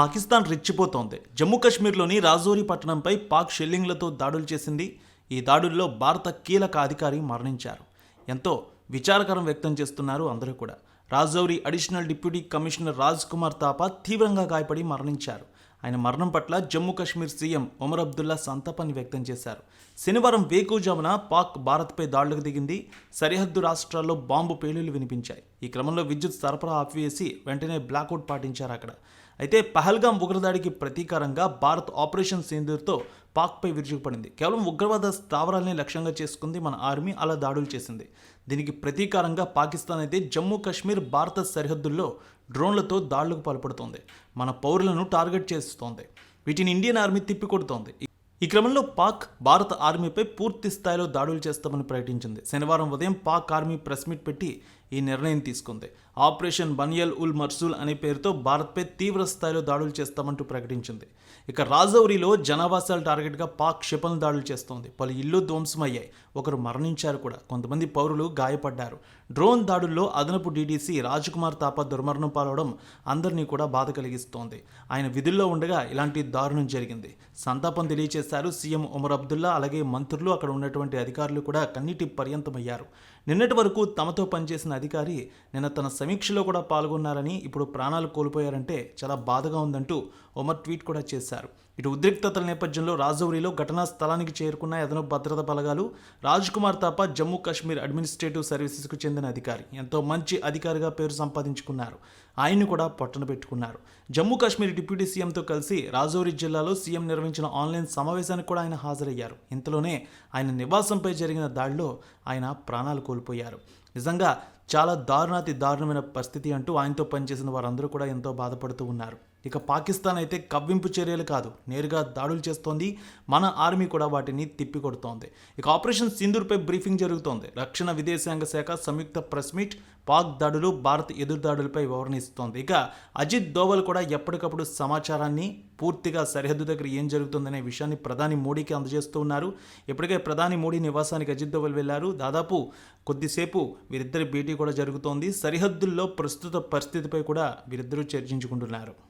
పాకిస్తాన్ రెచ్చిపోతోంది. జమ్మూ కాశ్మీర్లోని రాజౌరి పట్టణంపై పాక్ షెల్లింగ్లతో దాడులు చేసింది. ఈ దాడుల్లో భారత కీలక అధికారి మరణించారు. ఎంతో విచారకరం వ్యక్తం చేస్తున్నారు అందరూ కూడా. Rajouri additional deputy commissioner Raj Kumar Thapa తీవ్రంగా గాయపడి మరణించారు. ఆయన మరణం పట్ల జమ్మూ కాశ్మీర్ సీఎం ఒమర్ అబ్దుల్లా సంతాపాన్ని వ్యక్తం చేశారు. శనివారం వేకుజామున పాక్ భారత్పై దాడులకు దిగింది. సరిహద్దు రాష్ట్రాల్లో బాంబు పేలుళ్ళు వినిపించాయి. ఈ క్రమంలో విద్యుత్ సరఫరా ఆపివేసి వెంటనే బ్లాకౌట్ పాటించారు అక్కడ. అయితే పహల్గాం ఉగ్రదాడికి ప్రతీకారంగా భారత్ ఆపరేషన్ సింధూర్తో పాక్పై విరుచుకుపడింది. కేవలం ఉగ్రవాద స్థావరాలనే లక్ష్యంగా చేసుకుంది మన ఆర్మీ. అలా దాడులు చేసింది. దీనికి ప్రతీకారంగా పాకిస్తాన్ అయితే జమ్మూ కాశ్మీర్ భారత సరిహద్దుల్లో డ్రోన్లతో దాడులకు పాల్పడుతోంది. మన పౌరులను టార్గెట్ చేస్తోంది. వీటిని ఇండియన్ ఆర్మీ తిప్పికొడుతోంది. ఈ క్రమంలో పాక్ భారత ఆర్మీపై పూర్తి స్థాయిలో దాడులు చేస్తామని ప్రకటించింది. శనివారం ఉదయం పాక్ ఆర్మీ ప్రెస్ మీట్ పెట్టి ఈ నిర్ణయం తీసుకుంది. ఆపరేషన్ బనియల్ ఉల్ మర్సూల్ అనే పేరుతో భారత్పై తీవ్ర స్థాయిలో దాడులు చేస్తామంటూ ప్రకటించింది. ఇక రాజౌరిలో జనావాసాలు టార్గెట్గా పాక్ క్షిపణి దాడులు చేస్తోంది. పలు ఇల్లు ధ్వంసమయ్యాయి. ఒకరు మరణించారు కూడా. కొంతమంది పౌరులు గాయపడ్డారు. డ్రోన్ దాడుల్లో అదనపు డీడీసీ రాజ్కుమార్ తాపా దుర్మరణం పాలవడం అందరినీ కూడా బాధ కలిగిస్తోంది. ఆయన విధుల్లో ఉండగా ఇలాంటి దారుణం జరిగింది. సంతాపం తెలియజేశారు సీఎం ఉమర్ అబ్దుల్లా. అలాగే మంత్రులు అక్కడ ఉన్నటువంటి అధికారులు కూడా కన్నీటి పర్యంతమయ్యారు. నిన్నటి వరకు తమతో పనిచేసిన అధికారి నిన్న తన సమీక్షలో కూడా పాల్గొన్నారని ఇప్పుడు ప్రాణాలు కోల్పోయారంటే చాలా బాధగా ఉందంటూ ఒమర్ ట్వీట్ కూడా చేశారు. ఇటు ఉద్రిక్తతల నేపథ్యంలో రాజౌరిలో ఘటనా స్థలానికి చేరుకున్న అదనపు భద్రతా బలగాలు. రాజ్కుమార్ కుమార్ జమ్మూ కాశ్మీర్ అడ్మినిస్ట్రేటివ్ సర్వీసెస్కు చెందిన అధికారి. ఎంతో మంచి అధికారిగా పేరు సంపాదించుకున్నారు. ఆయన్ని కూడా పొట్టన పెట్టుకున్నారు. జమ్మూ కాశ్మీర్ డిప్యూటీ సీఎంతో కలిసి రాజౌరి జిల్లాలో సీఎం నిర్వహించిన ఆన్లైన్ సమావేశానికి కూడా ఆయన హాజరయ్యారు. ఇంతలోనే ఆయన నివాసంపై జరిగిన దాడిలో ఆయన ప్రాణాలు కోల్పోయారు. నిజంగా చాలా దారుణాతి దారుణమైన పరిస్థితి అంటూ ఆయనతో పనిచేసిన వారందరూ కూడా ఎంతో బాధపడుతూ ఉన్నారు. ఇక పాకిస్తాన్ అయితే కవ్వింపు చర్యలు కాదు నేరుగా దాడులు చేస్తోంది. మన ఆర్మీ కూడా వాటిని తిప్పికొడుతోంది. ఇక ఆపరేషన్ సింధూర్పై బ్రీఫింగ్ జరుగుతోంది. రక్షణ విదేశాంగ శాఖ సంయుక్త ప్రెస్ మీట్ పాక్ దాడులు భారత్ ఎదురు దాడులపై ఇక అజిత్ దోవల్ కూడా ఎప్పటికప్పుడు సమాచారాన్ని పూర్తిగా సరిహద్దు దగ్గర ఏం జరుగుతుందనే విషయాన్ని ప్రధాని మోడీకి అందజేస్తూ ఉన్నారు. ఇప్పటికే ప్రధాని మోడీ నివాసానికి అజిత్ దోవల్ వెళ్ళారు. దాదాపు కొద్దిసేపు వీరిద్దరి భేటీ కూడా జరుగుతోంది. సరిహద్దుల్లో ప్రస్తుత పరిస్థితిపై కూడా వీరిద్దరూ చర్చించుకుంటున్నారు.